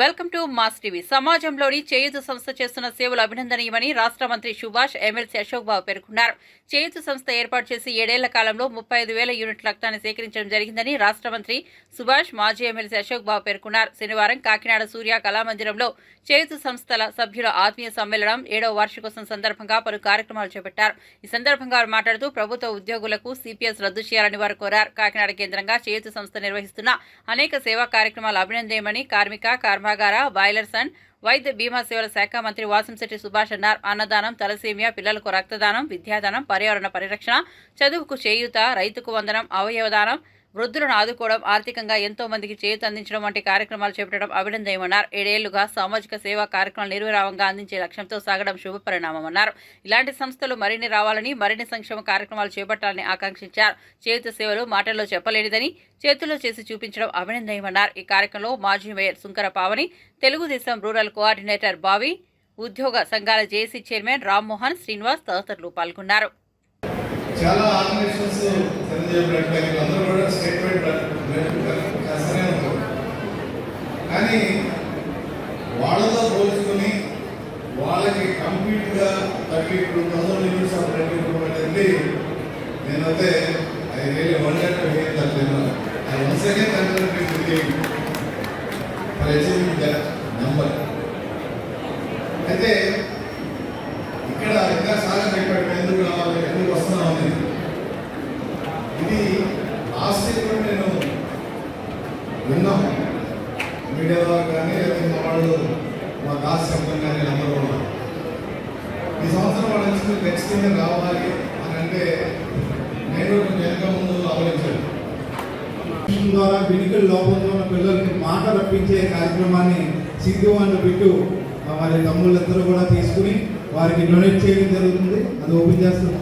Welcome to mass TV. సమాజంలోని చేయుత సంస్థ చేస్తున్న సేవలు అభినందనీయమని రాష్ట్ర మంత్రి సుభాష్ ఎమ్మెల్సీ అశోక్ బాబు పేర్కొన్నారు. చేయుత సంస్థ ఏర్పాటు చేసి ఏడేళ్ళ కాలంలో ముప్పై ఐదు వేల యూనిట్ల రక్తాన్ని సేకరించడం జరిగిందని రాష్ట్ర మంత్రి సుభాష్ మాజీ ఎమ్మెల్సీ అశోక్ బాబు పేర్కొన్నారు. శనివారం కాకినాడ సూర్య కళామందిరంలో చేయుత సంస్థల సభ్యుల ఆత్మీయ సమ్మేళనం ఏడవ వార్షికోత్సవం సందర్భంగా పలు కార్యక్రమాలు చేపట్టారు. ఈ సందర్భంగా వారు మాట్లాడుతూ ప్రభుత్వ ఉద్యోగులకు సిపిఎస్ రద్దు చేయాలని వారు కోరారు. కాకినాడ కేంద్రంగా చేయుత సంస్థ నిర్వహిస్తున్న అనేక సేవా కార్యక్రమాలు అభినందనీయమని కార్మిక కర్మాగార బాయిలర్స్ అండ్ వైద్య బీమా సేవల శాఖ మంత్రి వాసంశెట్టి సుభాష్ అన్నారు. అన్నదానం తలసేమియా పిల్లలకు రక్తదానం విద్యాదానం పర్యావరణ పరిరక్షణ చదువుకు చేయూత రైతుకు వందనం అవయవదానం వృద్ధులను ఆదుకోవడం ఆర్థికంగా ఎంతో మందికి చేతి అందించడం వంటి కార్యక్రమాలు చేపట్టడం అభినందనమన్నారు. ఏడేళ్ళుగా సామాజిక సేవా కార్యక్రమాలు నిర్విరామంగా అందించే లక్ష్యంతో సాగడం శుభపరిణామమన్నారు. ఇలాంటి సంస్థలు మరిన్ని రావాలని మరిన్ని సంక్షేమ కార్యక్రమాలు చేపట్టాలని ఆకాంక్షించారు. చేతి సేవలు మాటల్లో చెప్పలేనిదని చేతుల్లో చేసి చూపించడం అభినందనమన్నారు. ఈ కార్యక్రమంలో మాజీ mayor Sunkara Pavani Telugu Desam rural coordinator బావి ఉద్యోగ సంఘాల జేఏసీ చైర్మన్ రామ్మోహన్ శ్రీనివాస్ తదితరులు పాల్గొన్నారు. చాలా ఆర్గనైజేషన్స్ చిరంజీవి బ్లడ్ బ్యాంకులు అందరూ కూడా స్టేట్ వైడ్ బ్లడ్ బ్లడ్ చేస్తూనే ఉంటారు కానీ వాళ్ళతో పోల్చుకొని వాళ్ళకి కంప్లీట్గా thirty two thousand units of blood improvement వెళ్ళి నేనైతే I really wonder to hear that I once again congratulate విన్నాం మీడియాలో ద్వారా కానీ లేకపోతే మా వాళ్ళు మా దాస్ కానీ అందరూ కూడా ఈ సంవత్సరం వాళ్ళ నుంచి ఖచ్చితంగా రావాలి అని అంటే నేను కొంచెం వెనక ముందు ఆలోచించాను. ద్వారా వినికిడి లోపంతో ఉన్న పిల్లలకి మాట రప్పించే కార్యక్రమాన్ని సిద్ధు అని పెట్టు. వారి తమ్ముళ్ళందరూ కూడా తీసుకుని వారికి డొనేట్ చేయడం జరుగుతుంది. అది ఓపెన్ చేస్తున్నాం.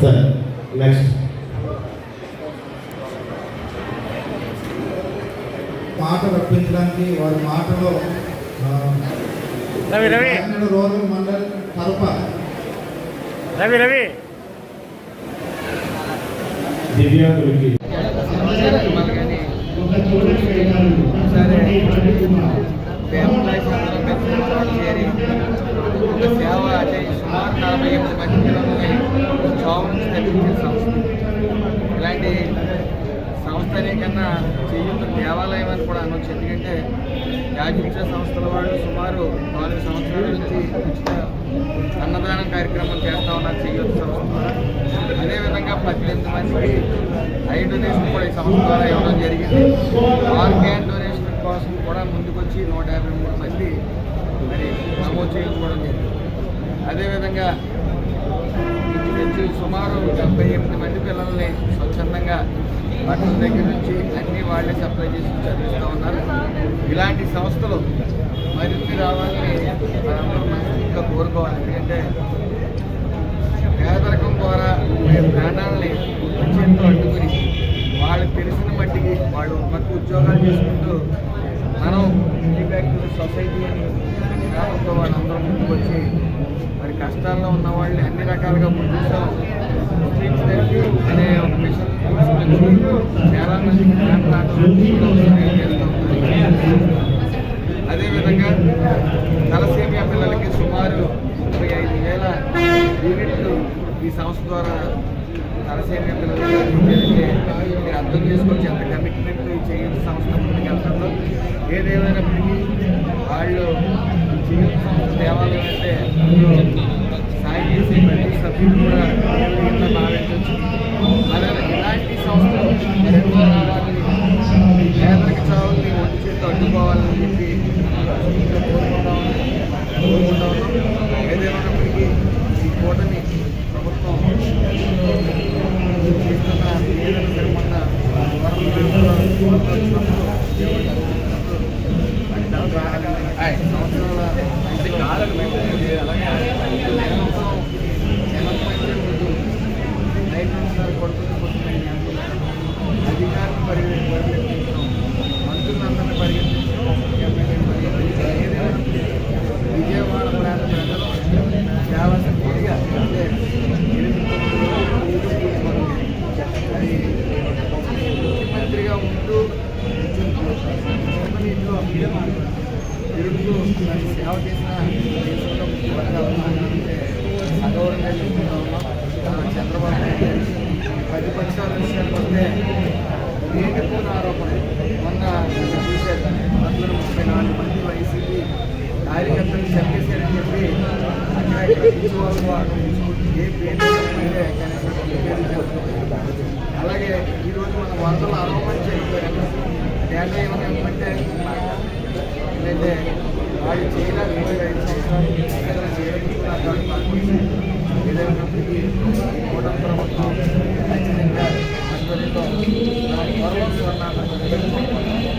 సరే నెక్స్ట్ మాట రప్పించడానికి వారి మాటలో రవి రవి. రూరల్ మండల్ తరఫ రవి రవి. దివ్యాంగులకి. సేవ అంటే సుమారు నలభై ఎనిమిది మంది పిల్లల్ని చావు నుంచి తప్పించే సంస్థ ఇలాంటి సంస్థనే కన్నా చేయూత దేవాలయం అని కూడా అనొచ్చు. ఎందుకంటే యాజుంచ సంస్థల వాళ్ళు సుమారు నాలుగు సంవత్సరాల నుంచి ఉచిత అన్నదానం కార్యక్రమం చేస్తా ఉన్నారు చేయూత సంస్థ ద్వారా. అదేవిధంగా పద్దెనిమిది మందికి ఐ డొనేషన్ కూడా ఈ సంస్థ ద్వారా ఇవ్వడం జరిగింది. ఆర్గాన్ డొనేషన్ కోసం కూడా ముందుకొచ్చి నూట యాభై మూడు మంది మరి నమోదు చేయించుకోవడం జరిగింది. అదేవిధంగా సుమారు డెబ్బై ఎనిమిది మంది పిల్లల్ని స్వచ్ఛందంగా బట్టల దగ్గర నుంచి అన్ని వాళ్ళే సప్లై చేసి చదివిస్తూ ఉన్నారు. ఇలాంటి సంస్థలు మరింత రావాలని మనందరం ఇంకా కోరుకోవాలి. ఎందుకంటే పేదరికం ద్వారా వాళ్ళందరూ మరి కష్టాల్లో ఉన్న వాళ్ళని అన్ని రకాలుగా ముందుస్తాం స్ట్రీట్ థెరపీ అనే ఒక మిషన్ తీసుకొచ్చి చాలా మందికి అదేవిధంగా తలసేమియా పిల్లలకి సుమారు ముప్పై ఐదు వేల యూనిట్లు ఈ సంస్థ ద్వారా తలసేమియా పిల్లలకి అర్థం చేసుకోవచ్చు ఎంత కమిట్మెంట్ ఈ సంస్థ ముందుకు ఏదేమైనా ఏమైతే సాయం చేసే ప్రతి సభ్యులు కూడా ఇంత భావించవచ్చు అలాగే ఇలాంటి సంస్థలు పేదలకు రావాలని చావుల్ని ఒంటి చేతి అడ్డుకోవాలని చెప్పి ఇంకా కోరుకుంటా ఉన్నాం. కోరుకుంటా ఉన్నాం. ఏదేమైనప్పటికీ ఈ కూటమి ప్రభుత్వం చేస్తున్న ఏదైనా సరిపడ్డ వరం నైపుణ్యాలు కొడుకుని అధికారులు పరిగెత్తించడం మంత్రులందరినీ పరిగెత్తించడం ఎమ్మెల్యేలు పరిగెత్తించడం ఏదైనా విజయవాడ ప్రాంత ప్రజలు చాలా శక్తిగా అంటే ఎనిమిది తొమ్మిది రోజులు అది ముఖ్యమంత్రిగా ఉంటూ తిరుగుతూ కంపెనీలో తిరుగుతూ దానికి సేవ చేసిన దేశంలో ముఖ్యమంత్రి ఉన్నారంటే అగౌరవంగా చెప్తున్నా ఉన్నాం ఆ చంద్రబాబు నాయుడు గారికి పది పక్షాల విషయానికి వస్తే నీటి లేకపోయిన ఆరోపణ. మొన్న మీరు చూశారు. అందులో ముప్పై నాలుగు మంది వైసీపీ కార్యకర్తలు చంపేశారని చెప్పి అక్కడ ఏ పేరు అలాగే ఈరోజు మన వరదలు ఆరోపణ మంది డేటా ఏమైనా ఏమంటే ఏంటంటే వాళ్ళు